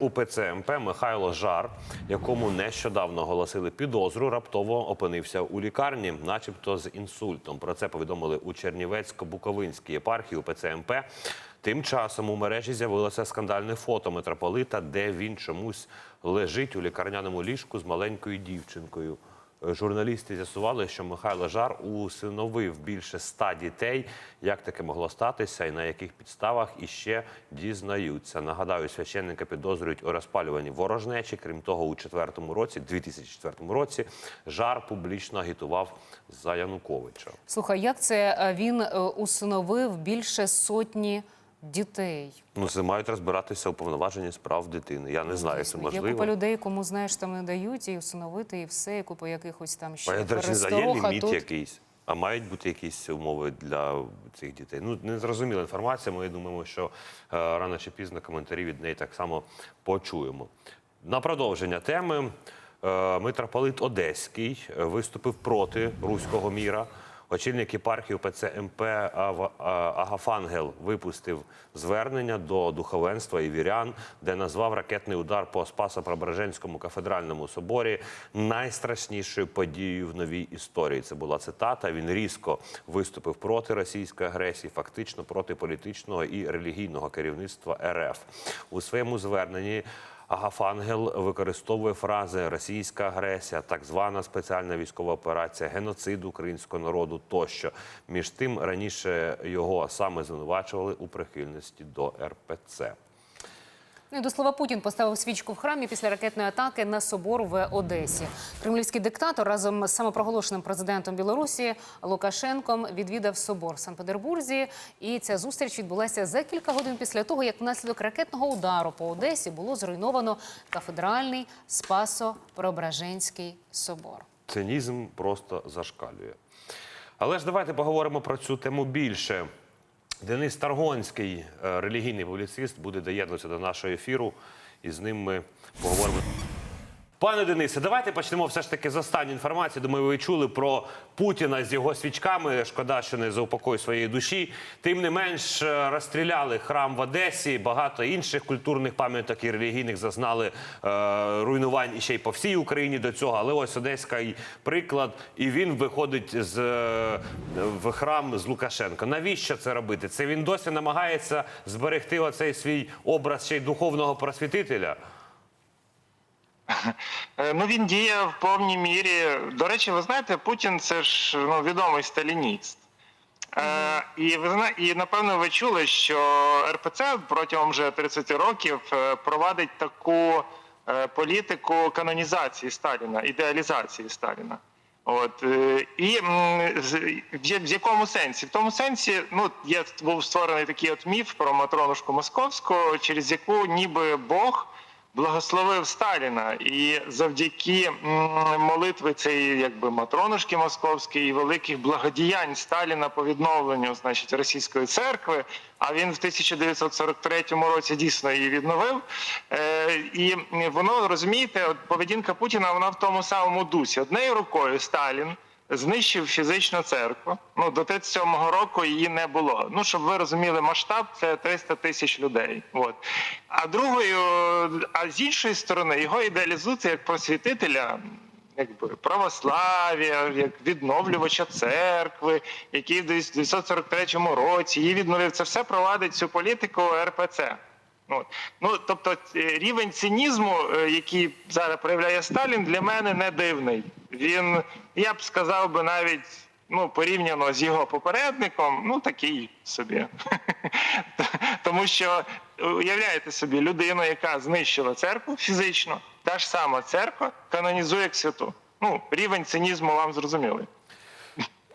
УПЦ МП Михайло Жар, якому нещодавно оголосили підозру, раптово опинився у лікарні, начебто з інсультом. Про це повідомили у Чернівецько-Буковинській єпархії УПЦ МП. Тим часом у мережі з'явилося скандальне фото митрополита, де він чомусь лежить у лікарняному ліжку з маленькою дівчинкою. Журналісти з'ясували, що Михайло Жар усиновив більше ста дітей. Як таке могло статися і на яких підставах іще дізнаються. Нагадаю, священника підозрюють у розпалюванні ворожнечі. Крім того, у четвертому році, 2004 році, Жар публічно агітував за Януковича. Слухай, як це е, він е, усиновив більше сотні дітей? Ну, це мають розбиратися у повноваженні справ дитини. Я не знаю, це Є можливо. купа людей, кому знаєш, там не дають і усиновити, і все, і купа якихось там ще А я, до речі, не знаю, є ліміт тут якийсь. А мають бути якісь умови для цих дітей. Ну не зрозуміла інформація. Ми думаємо, що е, рано чи пізно коментарі від неї так само почуємо. На продовження теми е, митрополит Одеський е, виступив проти руського міра. Очільник єпархії ПЦ МП Агафангел випустив звернення до духовенства і вірян, де назвав ракетний удар по Спасо-Преображенському кафедральному соборі найстрашнішою подією в новій історії. Це була цитата. Він різко виступив проти російської агресії, фактично проти політичного і релігійного керівництва РФ у своєму зверненні. Агафангел використовує фрази російська агресія, так звана спеціальна військова операція, геноцид українського народу тощо. Між тим раніше його саме звинувачували у прихильності до РПЦ. Ну до слова Путін поставив свічку в храмі після ракетної атаки на собор в Одесі. Кремлівський диктатор разом з самопроголошеним президентом Білорусі Лукашенком відвідав собор в Санкт-Петербурзі. І ця зустріч відбулася за кілька годин після того, як внаслідок ракетного удару по Одесі було зруйновано кафедральний Спасо-Преображенський собор. Цинізм просто зашкалює. Але ж давайте поговоримо про цю тему більше. Денис Таргонський, е, релігійний публіцист, буде доєднуватися до нашого ефіру, і з ним ми поговоримо. Пане Денисе, давайте почнемо все ж таки з останньої інформації. Думаю, ви чули про Путіна з його свічками. Шкода, що не за упокой своєї душі. Тим не менш, е, розстріляли храм в Одесі. Багато інших культурних пам'яток і релігійних зазнали е, руйнувань і ще й по всій Україні до цього. Але ось одеський приклад, і він виходить з е, в храм з Лукашенко. Навіщо це робити? Це він досі намагається зберегти оцей свій образ ще й духовного просвітителя. Е, Ну він діє в повній мірі. До речі, ви знаєте, Путін це ж ну, відомий сталініст. Е, і ви зна... і напевно ви чули, що РПЦ протягом вже 30 років е, провадить таку політику канонізації Сталіна, ідеалізації Сталіна. От і в в якому сенсі? В тому сенсі, ну є був створений такий от міф про Матронушку Московську, через яку ніби Бог благословив Сталіна, і завдяки молитви цієї якби матронушки московської і великих благодіянь Сталіна по відновленню, значить, російської церкви. А він в 1943 році дійсно її відновив. Е, і воно розумієте, от поведінка Путіна вона в тому самому дусі. Однією рукою Сталін знищив фізичну церкву. Ну до 37-го року її не було. Ну щоб ви розуміли масштаб, це 300 тисяч людей. От а другою, а з іншої сторони, його ідеалізують як просвітителя. Якби православ'я, як відновлювача церкви, який в 1943 році її відновив. Це все провадить цю політику РПЦ. От. Ну, тобто е, рівень цинізму, е, який зараз проявляє Сталін, для мене не дивний. Він, я б сказав би навіть ну, порівняно з його попередником, ну такий собі. Тому що уявляєте собі людину, яка знищила церкву фізично, та ж сама церква канонізує як святу. Ну, рівень цинізму вам зрозумілий.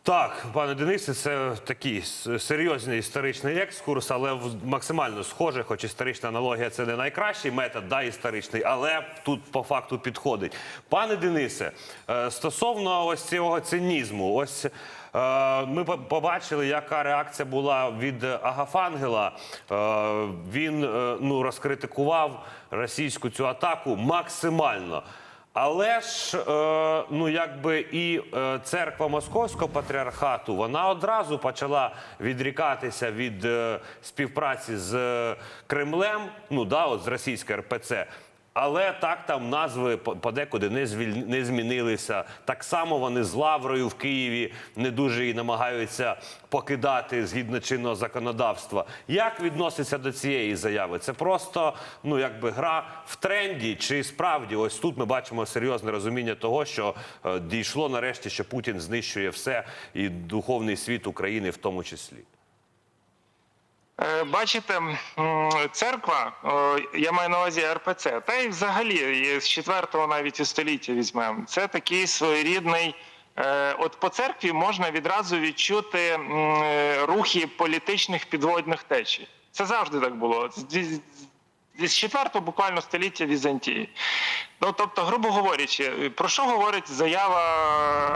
Так, пане Денисе, це такий серйозний історичний екскурс, але максимально схоже, хоч історична аналогія це не найкращий метод, да, історичний, але тут по факту підходить. Пане Денисе, е, стосовно ось цього цинізму, ось. е, Ми побачили, яка реакція була від Агафангела. Е, Він ну розкритикував російську цю атаку максимально. Але ж е, ну якби і е, церква Московського патріархату вона одразу почала відрікатися від е, співпраці з е, Кремлем, ну да, от з російською РПЦ. Але так там назви по- подекуди не звіль... не змінилися. Так само вони з Лаврою в Києві не дуже і намагаються покидати згідно чинного законодавства. Як відноситься до цієї заяви? Це просто ну якби гра в тренді, чи справді ось тут ми бачимо серйозне розуміння того, що е, дійшло нарешті, що Путін знищує все і духовний світ України в тому числі. Е, Бачите, церква, я маю на увазі РПЦ, та й взагалі з 4-го навіть століття візьмемо. Це такий своєрідний. е, От по церкві можна відразу відчути е, рухи політичних підводних течій. Це завжди так було. З дві- з 4 буквально століття Візантії. Ну, тобто, грубо говорячи, про що говорить заява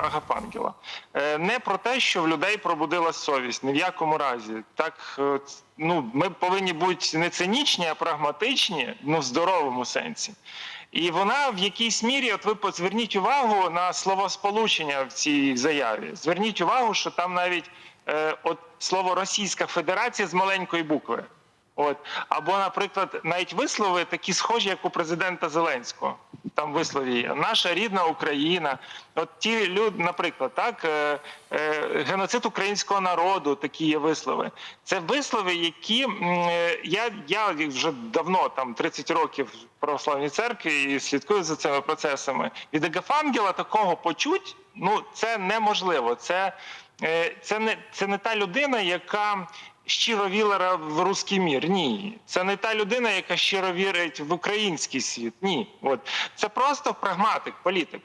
Агафангела? Е, Не про те, що в людей пробудила совість, ні в якому разі. Так, е, ну, ми повинні бути не цинічні, а прагматичні, ну, в здоровому сенсі. І вона в якійсь мірі, от ви зверніть увагу на словосполучення в цій заяві. Зверніть увагу, що там навіть е, от слово Російська Федерація з маленької букви. От або, наприклад, навіть вислови такі схожі, як у президента Зеленського. Там вислові є наша рідна Україна. От ті люди, наприклад, так е, е, геноцид українського народу, такі є вислови. Це вислови, які е, я, я вже давно, там 30 років в православній церкві і слідкую за цими процесами. Від Агафангела такого почуть, ну це неможливо. Це, е, це не це не та людина, яка щиро вірила в русський мір. Ні, це не та людина, яка щиро вірить в український світ. Ні, от це просто прагматик, політик.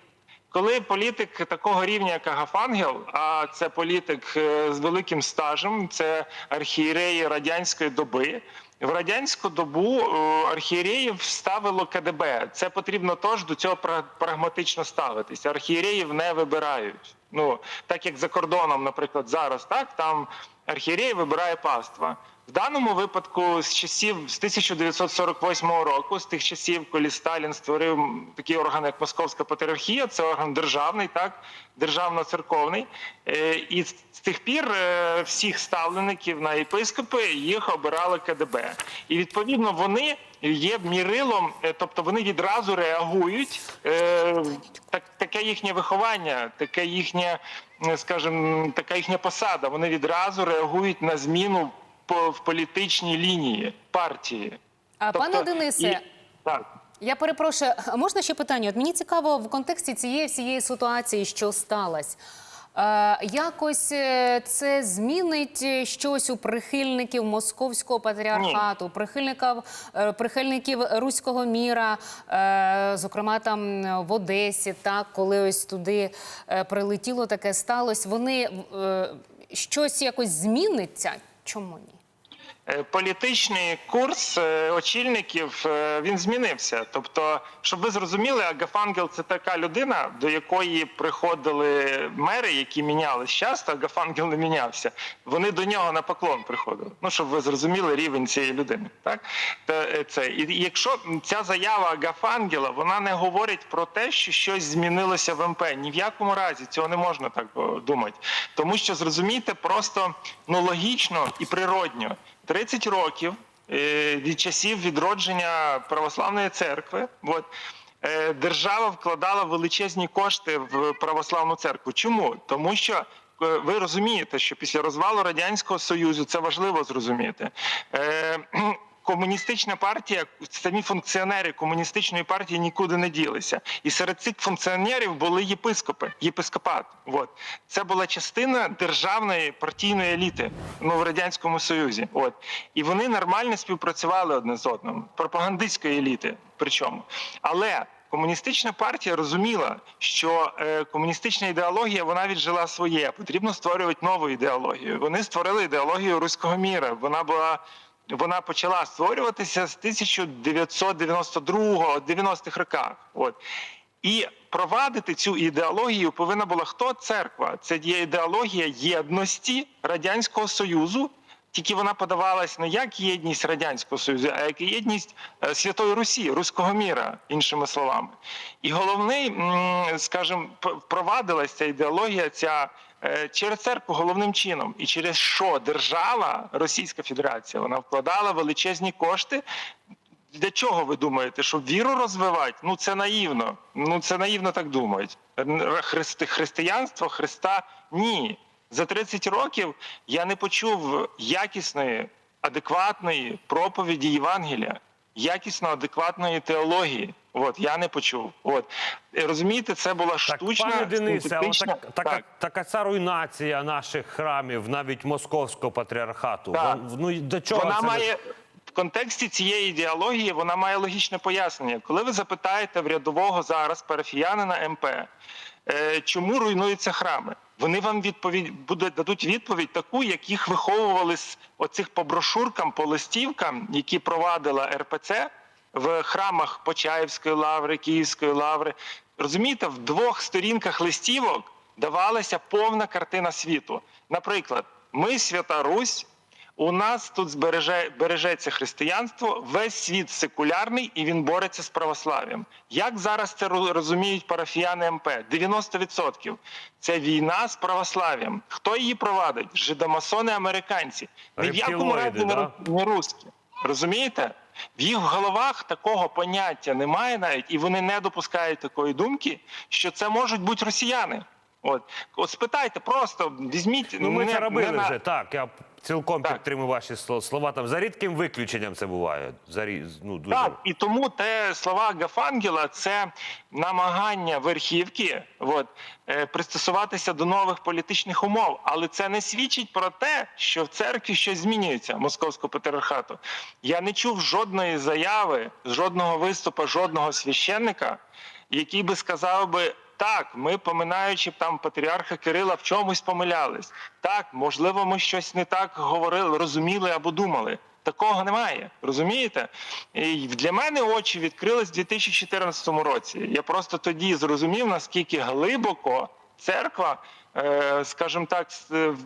Коли політик такого рівня, як Агафангел, а це політик е, з великим стажем, це архієреї радянської доби. В радянську добу е, архієреїв ставило КДБ. Це потрібно теж до цього пра- прагматично ставитися. Архієреїв не вибирають. Ну так як за кордоном, наприклад, зараз так там архієрей вибирає паства. В даному випадку з часів з 1948 року, з тих часів, коли Сталін створив такий орган, як Московська патріархія, це орган державний, так державно-церковний. Е, І з тих пір е, всіх ставлеників на єпископи їх обирали КДБ. І відповідно вони є мірилом, е, тобто вони відразу реагують. Так, таке їхнє виховання, таке їхнє, скажімо, така їхня посада. Вони відразу реагують на зміну в політичній лінії партії. А пане Тобто, Денисе, і- так. Я перепрошую, можна ще питання? От мені цікаво в контексті цієї всієї ситуації, що сталося. Е, якось е, це змінить е, щось у прихильників московського патріархату, прихильників, прихильників руського міра, зокрема там в Одесі, так коли ось туди прилетіло, таке сталося. Вони щось якось зміниться? Чому ні? Е, Політичний курс е, очільників е, він змінився. Тобто, щоб ви зрозуміли, Агафангел це така людина, до якої приходили мери, які мінялись часто. Агафангел не мінявся. Вони до нього на поклон приходили. Ну щоб ви зрозуміли рівень цієї людини. Так Та, це і якщо ця заява Агафангела, вона не говорить про те, що щось змінилося в МП. Ні в якому разі цього не можна так думати, тому що зрозумійте просто ну логічно і природньо. 30 років е, від часів відродження православної церкви. От, е, держава вкладала величезні кошти в православну церкву. Чому? Тому що е, ви розумієте, що після розвалу радянського союзу це важливо зрозуміти. Комуністична партія, самі функціонери комуністичної партії нікуди не ділися, і серед цих функціонерів були єпископи, єпископат. От це була частина державної партійної еліти ну в радянському союзі. От і вони нормально співпрацювали одне з одним, пропагандистської еліти. Причому, але комуністична партія розуміла, що е, комуністична ідеологія вона віджила своє. Потрібно створювати нову ідеологію. Вони створили ідеологію руського міра. Вона була вона почала створюватися з 1992 90-х роках. От. І провадити цю ідеологію повинна була хто церква. Це є ідеологія єдності Радянського Союзу Тільки вона подавалась не як єдність радянського союзу, а як єдність е, Святої Русі, руського міра, іншими словами. І головний, скажімо, впровадилась ця ідеологія, ця через церкву головним чином, і через що держава, Російська Федерація, вона вкладала величезні кошти. Для чого ви думаєте, щоб віру розвивати? Ну це наївно. Ну це наївно так думають. Христи, християнство, Христа ні. За 30 років я не почув якісної, адекватної проповіді Євангелія, якісно адекватної теології. От я не почув. От розумієте, це була Так, штучна пане Денисе, а от синтетична- так, так. така ця руйнація наших храмів, навіть московського патріархату. Так. вон- Ну до чого вона це має в контексті цієї ідеології, вона має логічне пояснення. Коли ви запитаєте в рядового зараз парафіянина МП, е, чому руйнуються храми? Вони вам відповідь будуть дадуть відповідь таку, як їх виховували з оцих по брошуркам, по листівкам, які провадила РПЦ в храмах Почаївської лаври, Київської лаври. Розумієте, в двох сторінках листівок давалася повна картина світу. Наприклад, ми свята Русь. У нас тут збереже, бережеться християнство, весь світ секулярний і він бореться з православ'ям. Як зараз це розуміють парафіяни МП? 90% це війна з православ'ям. Хто її провадить? Жидомасони, американці. Ні в якому разі да? не русські. Розумієте? В їх головах такого поняття немає навіть, і вони не допускають такої думки, що це можуть бути росіяни. От, от спитайте, просто візьміть Ну, ми не- це робили не на- вже. Так, я цілком Так. підтримую ваші сло- слова. Там за рідким виключенням це буває. За ну, дуже. Так, і тому те слова Гафангела це намагання верхівки от, е, пристосуватися до нових політичних умов. Але це не свідчить про те, що в церкві щось змінюється московського патріархату. Я не чув жодної заяви, жодного виступу, жодного священника, який би сказав би. Так, ми, поминаючи там патріарха Кирила, в чомусь помилялись. Так, можливо, ми щось не так говорили, розуміли або думали. Такого немає, розумієте? І для мене очі відкрились в 2014 році. Я просто тоді зрозумів, наскільки глибоко церква, е, скажімо так,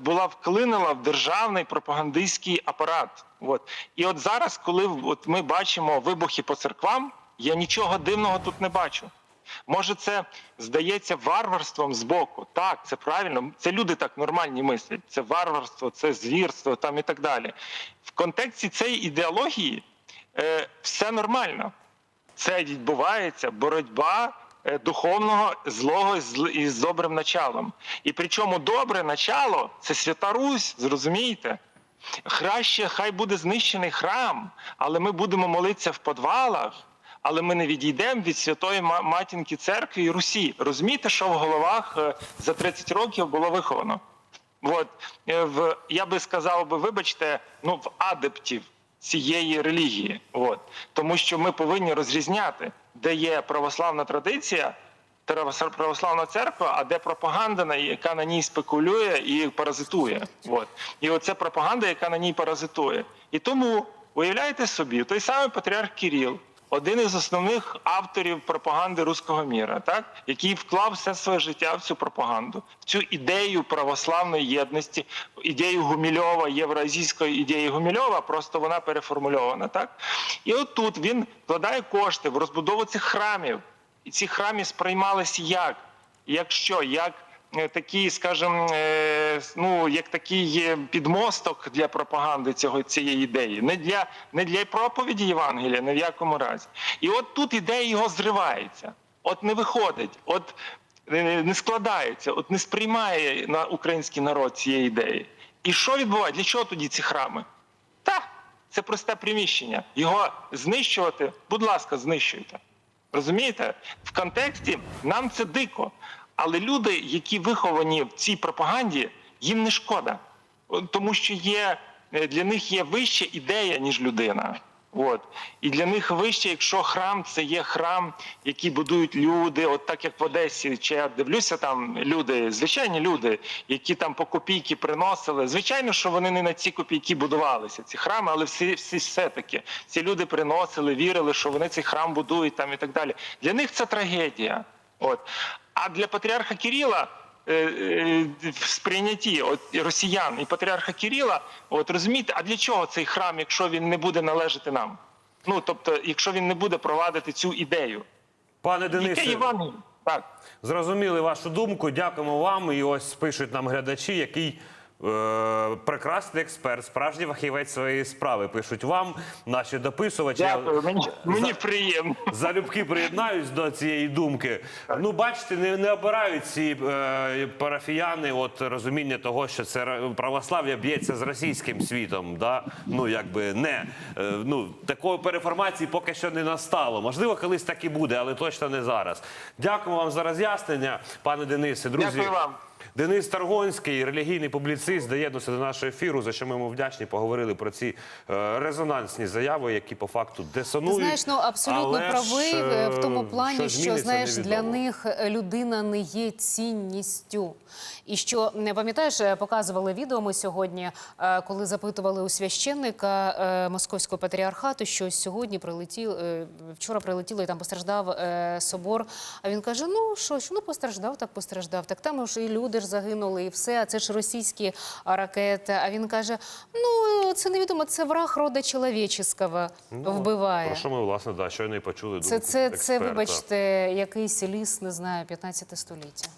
була вклинила в державний пропагандистський апарат. От. І от зараз, коли от ми бачимо вибухи по церквам, я нічого дивного тут не бачу. Може, це здається варварством з боку. Так, це правильно. Це люди так нормальні мислять. Це варварство, це звірство там і так далі. В контексті цієї ідеології е, все нормально. Це відбувається боротьба е, духовного злого із добрим началом. І причому добре начало це свята Русь, зрозумієте? Краще хай буде знищений храм, але ми будемо молитися в подвалах. Але ми не відійдемо від святої матінки церкви і Русі. Розумієте, що в головах е, за 30 років було виховано? От е, в я би сказав би, вибачте, ну в адептів цієї релігії. От тому, що ми повинні розрізняти, де є православна традиція, православна церква, а де пропаганда, яка на ній спекулює і паразитує. От і оце пропаганда, яка на ній паразитує. І тому уявляєте собі, той самий патріарх Кіріл, один із основних авторів пропаганди руського міра, так який вклав все своє життя в цю пропаганду, в цю ідею православної єдності, ідею Гумільова, євразійської ідеї Гумільова, просто вона переформульована. Так і от тут він вкладає кошти в розбудову цих храмів, і ці храмі сприймалися як? Як що? Як такий, скажімо, е, ну як такий е, підмосток для пропаганди цього цієї ідеї, не для не для проповіді Євангелія, не в якому разі. І от тут ідея його зривається. От не виходить, от е, не складається, от не сприймає на український народ цієї ідеї. І що відбувається? Для чого тоді ці храми? Та це просте приміщення. Його знищувати, будь ласка, знищуйте. Розумієте? В контексті нам це дико. Але люди, які виховані в цій пропаганді, їм не шкода. Тому що є, е, для них є вища ідея, ніж людина. От. І для них вище, якщо храм це є храм, який будують люди, от так як в Одесі, чи я дивлюся, там люди, звичайні люди, які там по копійки приносили. Звичайно, що вони не на ці копійки будувалися, ці храми, але всі, всі все-таки ці люди приносили, вірили, що вони цей храм будують там і так далі. Для них це трагедія. От. А для патріарха Кирила е, е, в сприйнятті от, росіян і патріарха Кирила, от розумієте, а для чого цей храм, якщо він не буде належати нам? Ну тобто, якщо він не буде провадити цю ідею, Пане Денисе, Євангеліє? Так. зрозуміли вашу думку. Дякуємо вам. І ось пишуть нам глядачі, який. Е, прекрасний експерт, справжній фахівець своєї справи. Пишуть вам, наші дописувачі. Дякую, мені, мені приємно. Залюбки приєднаюсь до цієї думки. Ну, бачите, не, не обирають ці е, парафіяни от розуміння того, що це православ'я б'ється з російським світом. Да? Ну, якби не. Е, ну, такої переформації поки що не настало. Можливо, колись так і буде, але точно не зараз. Дякуємо вам за роз'яснення, пане Денисе. Друзі, Дякую вам. Денис Таргонський, релігійний публіцист, доєднався до нашого ефіру, за що ми йому вдячні. Поговорили про ці е, резонансні заяви, які по факту Ти десонують. знаєш, ну абсолютно Але правий е, е, в тому плані, що, знаєш, для них е, людина не є цінністю. І що не пам'ятаєш, е, показували відео ми сьогодні, е, коли запитували у священника е, московського патріархату, що сьогодні прилетів е, вчора прилетіло і там постраждав е, собор. А він каже: Ну що ж, ну постраждав, так постраждав. Так там ж і люди ж загинули, і все. А це ж російські ракети. А він каже: Ну це невідомо, це враг рода чоловіческого вбиває. Про що ми, власне, да, щойно і почули Це, думку це, це, вибачте, якийсь ліс, не знаю, 15 століття.